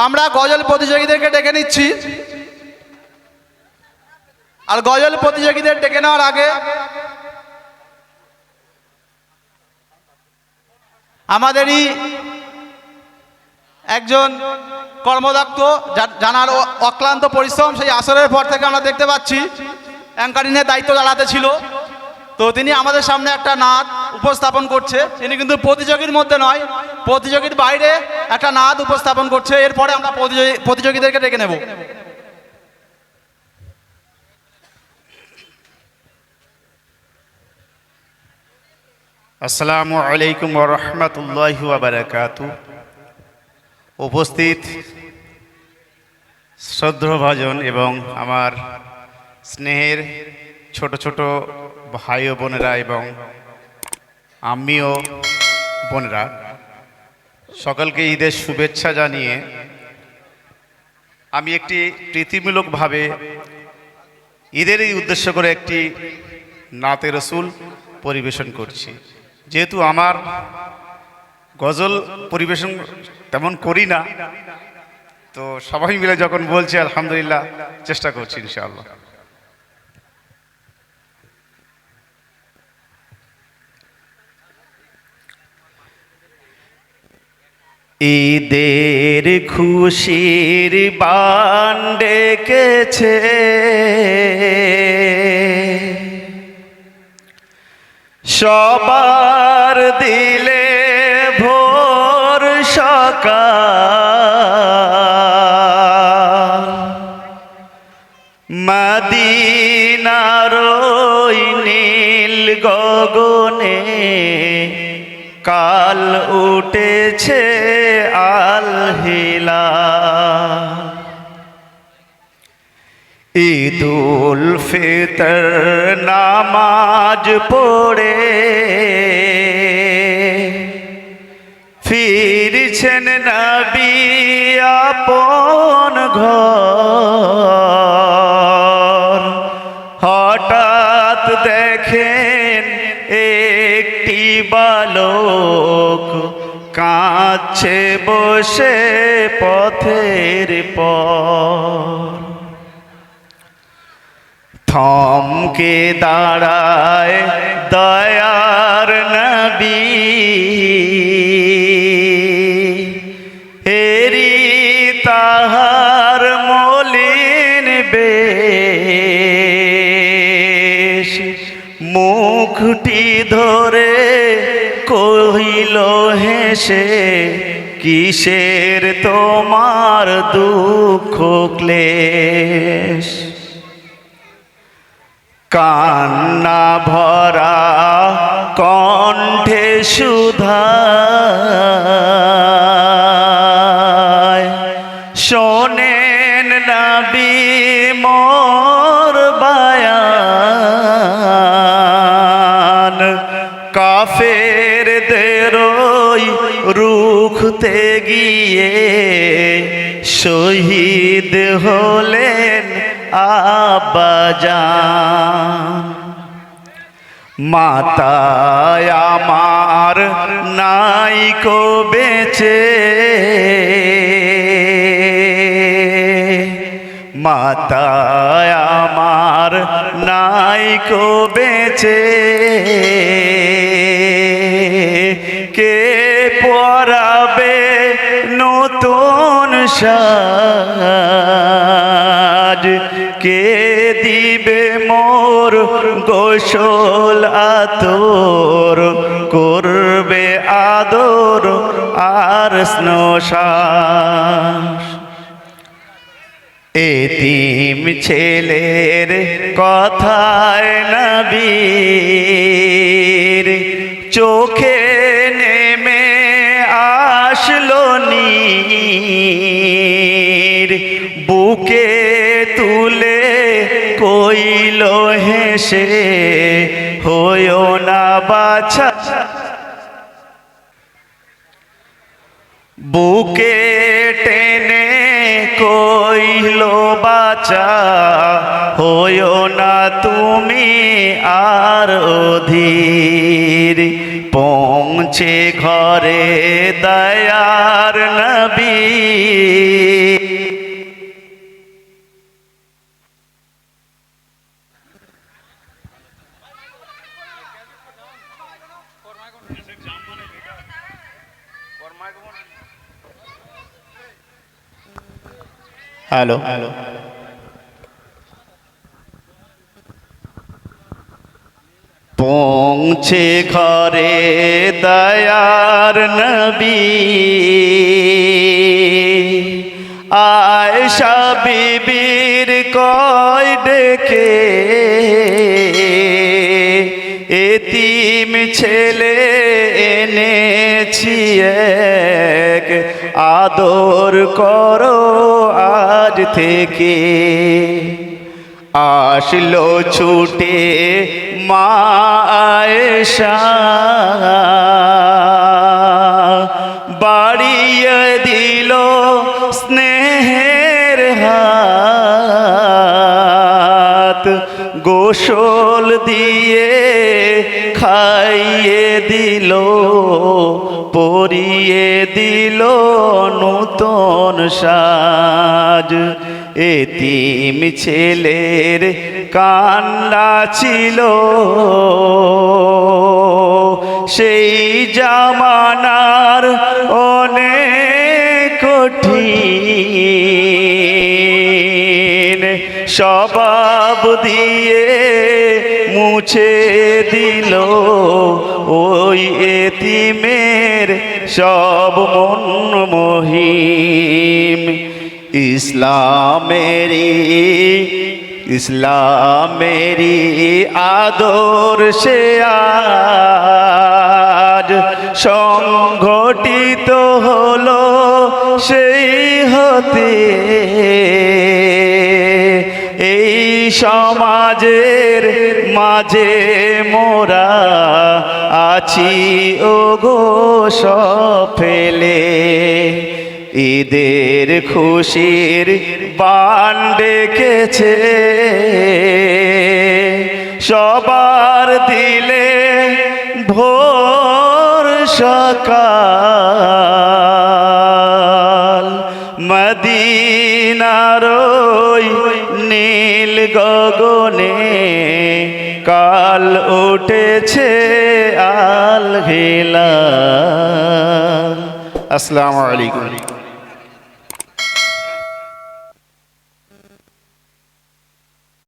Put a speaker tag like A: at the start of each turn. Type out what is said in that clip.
A: আমরা গজল প্রতিযোগীদেরকে ডেকে নিচ্ছি। আর গজল প্রতিযোগীদের ডেকে নেওয়ার আগে আমাদেরই একজন কর্মদক্ষ, যা- জানার অক্লান্ত পরিশ্রম, সেই আসরের পর থেকে আমরা দেখতে পাচ্ছি অ্যাঙ্কারিংয়ের দায়িত্ব দাঁড়াতে ছিল। তো তিনি আমাদের সামনে একটা নাচ উপস্থাপন করছে। তিনি কিন্তু প্রতিযোগীর মধ্যে নয় প্রতিযোগীর বাইরে একটা নাদ উপস্থাপন করছে। এরপরে আমরা প্রতিযোগী প্রতিযোগীদেরকে ডেকে নেব।
B: আসসালামু আলাইকুম রহমতুল্লাহ বারাকাত। উপস্থিত শ্রদ্ধাভাজন এবং আমার স্নেহের ছোট ছোট ভাই ও বোনেরা এবং আমিও বোনেরা। সকলকে ঈদের শুভেচ্ছা জানিয়ে আমি একটি প্রীতিমূলকভাবে ঈদেরই উদ্দেশ্য করে একটি নাতে রসুল পরিবেশন করছি। যেহেতু আমার গজল পরিবেশন তেমন করি না, তো সবাই মিলে যখন বলছি, আলহামদুলিল্লাহ, চেষ্টা করছি ইনশাআল্লাহ। ঈদের খুশির বান ডেকেছে। সবার দিলে ভোর সকাল। মদিনার নীল গগনে কাল উঠেছে আল হিলা ঈদুল ফিতর নামাজ পড়ে। ফিরছেন নবী আপন ঘর। হঠাৎ দেখেন একটি বালক কাছে বসে পথের পর। থমকে দাঁড়ায় মুখটি ধরে কহিল হেসে কিসের তোমার দুঃখ ক্লেশ? কান্না ভরা কণ্ঠে সুধা কাফের দেরই রুখতে গিয়ে শহীদ হলেন আব্বাজান। মাতায় আমার নাইকো বেচে। মাতায় আমার নাইকো বেচে। সাজ। কে দিবে মোর গোসল আতর? করবে আদর আর স্নোশ্বাস এতিম ছেলের কথায় নবীর চোখে নেমে আসলো নীর। বুকে তুলে কইল হেসে হইও না বাছা। বুকে টেনে কইল বাচা হইও না তুমি আর অধীর। পৌঁছে ঘরে দয়ার নবী। হ্যালো। পৌঁছে ঘরে দয়ার নবী। আয়সা বিবির কয় ডেকে, এতিম ছেলে এনেছি এক। আদর করো আজ থেকে আসলো ছুটে মায়েশা বাড়িয়ে দিল স্নেহের গোসল দিয়ে খাইয়ে দিল, পরিয়ে দিল নূতন সাজ। এতিম ছেলের কান্না ছিল। সেই জামানার অনেক কঠিন। স্বভাব দিয়ে মুছে দিল ওই এতিমের সব মন মহিম। ইসলামেরি ইসলামেরি আদর সে সংগঠিত হলো সেই হতে। সমাজের মাঝে মোরা আছি ও গো ফেলে ঈদের খুশির বান ডেকেছে। সবার দিলে ভোর সকাল গগনে কাল উঠেছে আল হেলা আসসালামু আলাইকুম।